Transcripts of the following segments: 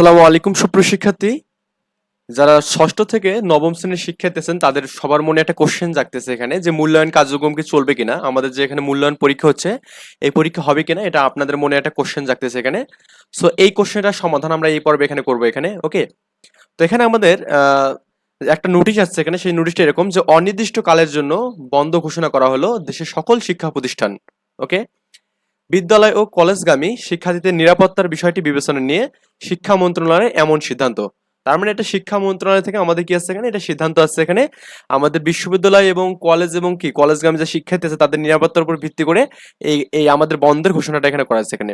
আসসালামু আলাইকুম সুপ্রশিক্ষার্থী যারা ষষ্ঠ থেকে নবম শ্রেণির শিক্ষার্থী তাদের সবার মনে একটা কোশ্চেন জাগতেছে এখানে, যে মূল্যায়ন কার্যক্রম কি চলবে কিনা? আমাদের যে এখানে মূল্যায়ন পরীক্ষা হচ্ছে, এই পরীক্ষা হবে কিনা, এটা আপনাদের মনে একটা কোশ্চেন জাগতেছে এখানে। সো এই কোশ্চেনটার সমাধান আমরা এই পর্বে এখানে করব এখানে ওকে তো এখানে আমাদের একটা নোটিশ আসছে এখানে, সেই নোটিশটা এরকম যে অনির্দিষ্ট কালের জন্য বন্ধ ঘোষণা করা হলো দেশের সকল শিক্ষা প্রতিষ্ঠান ওকে বিদ্যালয় ও কলেজগামী শিক্ষার্থীদের নিরাপত্তার বিষয়টি বিবেচনা নিয়ে শিক্ষা মন্ত্রণালয়ের এমন সিদ্ধান্ত। তার মানে এটা শিক্ষা মন্ত্রণালয় থেকে আমাদের কি আছে এখানে? এটা সিদ্ধান্ত আছে এখানে আমাদের বিশ্ববিদ্যালয় এবং কলেজ এবং কি? কলেজগামী যে শিক্ষার্থী আছে, তাদের নিরাপত্তার উপর ভিত্তি করে এই এই আমাদের বন্ধের ঘোষণাটা এখানে করা আছে এখানে।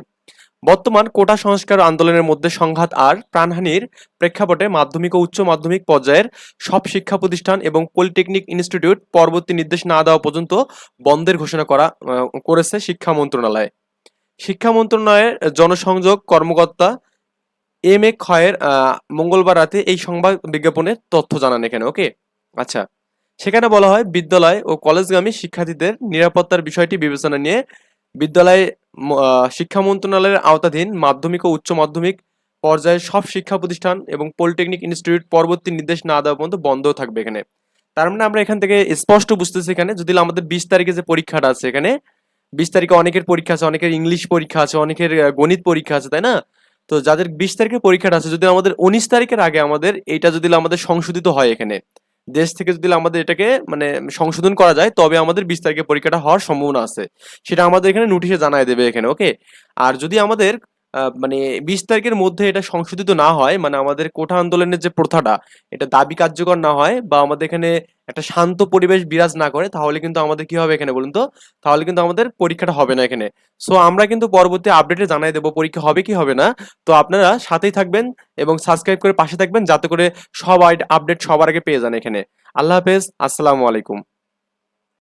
বর্তমান কোটা সংস্কার আন্দোলনের মধ্যে সংঘাত আর প্রাণহানির প্রেক্ষাপটে মাধ্যমিক ও উচ্চ মাধ্যমিক পর্যায়ের সব শিক্ষা প্রতিষ্ঠান এবং পলিটেকনিক ইনস্টিটিউট পরবর্তী নির্দেশ না দেওয়া পর্যন্ত বন্ধের ঘোষণা করা করেছে শিক্ষা মন্ত্রণালয়। শিক্ষা মন্ত্রণালয়ের জনসংযোগ কর্মকর্তা এম এ খয়ের মঙ্গলবার রাতে এই সংবাদ বিজ্ঞাপনের তথ্য জানান এখানে, ওকে? আচ্ছা সেখানে বলা হয় বিদ্যালয় ও কলেজগামী শিক্ষার্থীদের নিরাপত্তার বিষয়টি বিবেচনা নিয়ে বিদ্যালয় শিক্ষা মন্ত্রণালয়ের আওতাধীন মাধ্যমিক ও উচ্চ মাধ্যমিক পর্যায়ের সব শিক্ষা প্রতিষ্ঠান এবং পলিটেকনিক ইনস্টিটিউট পরবর্তী নির্দেশ না দেওয়া পর্যন্ত বন্ধ থাকবে এখানে। তার মানে আমরা এখান থেকে স্পষ্ট বুঝতেছি এখানে, যদি আমাদের বিশ তারিখে যে পরীক্ষাটা আছে এখানে বিশ তারিখে অনেকের পরীক্ষা আছে, অনেকের ইংলিশ পরীক্ষা আছে, অনেকের গণিত পরীক্ষা আছে, তাই না? তো যাদের বিশ তারিখের পরীক্ষাটা আছে, যদি আমাদের উনিশ তারিখের আগে আমাদের এটা যদি আমাদের সংশোধিত হয় এখানে, দেশ থেকে যদি আমাদের এটাকে মানে সংশোধন করা যায়, তবে আমাদের বিশ তারিখে পরীক্ষাটা হওয়ার সম্ভাবনা আছে। সেটা আমাদের এখানে নোটিশে জানায় দেবে এখানে ওকে আর যদি আমাদের মানে বিশ তারিখের মধ্যে এটা সংশোধিত না হয় মানে আমাদের কোঠা আন্দোলনের যে প্রথাটা, এটা দাবি কার্যকর না হয় বা আমাদের এখানে একটা শান্ত পরিবেশ বিরাজ না করে, তাহলে কিন্তু আমাদের কি হবে এখানে বলুন তো? তাহলে কিন্তু আমাদের পরীক্ষাটা হবে না এখানে। সো আমরা কিন্তু পরবর্তী আপডেটে জানাই দেবো পরীক্ষা হবে কি হবে না। তো আপনারা সাথেই থাকবেন এবং সাবস্ক্রাইব করে পাশে থাকবেন, যাতে করে সব আপডেট সবার আগে পেয়ে যান এখানে। আল্লাহ হাফেজ, আসসালামু আলাইকুম।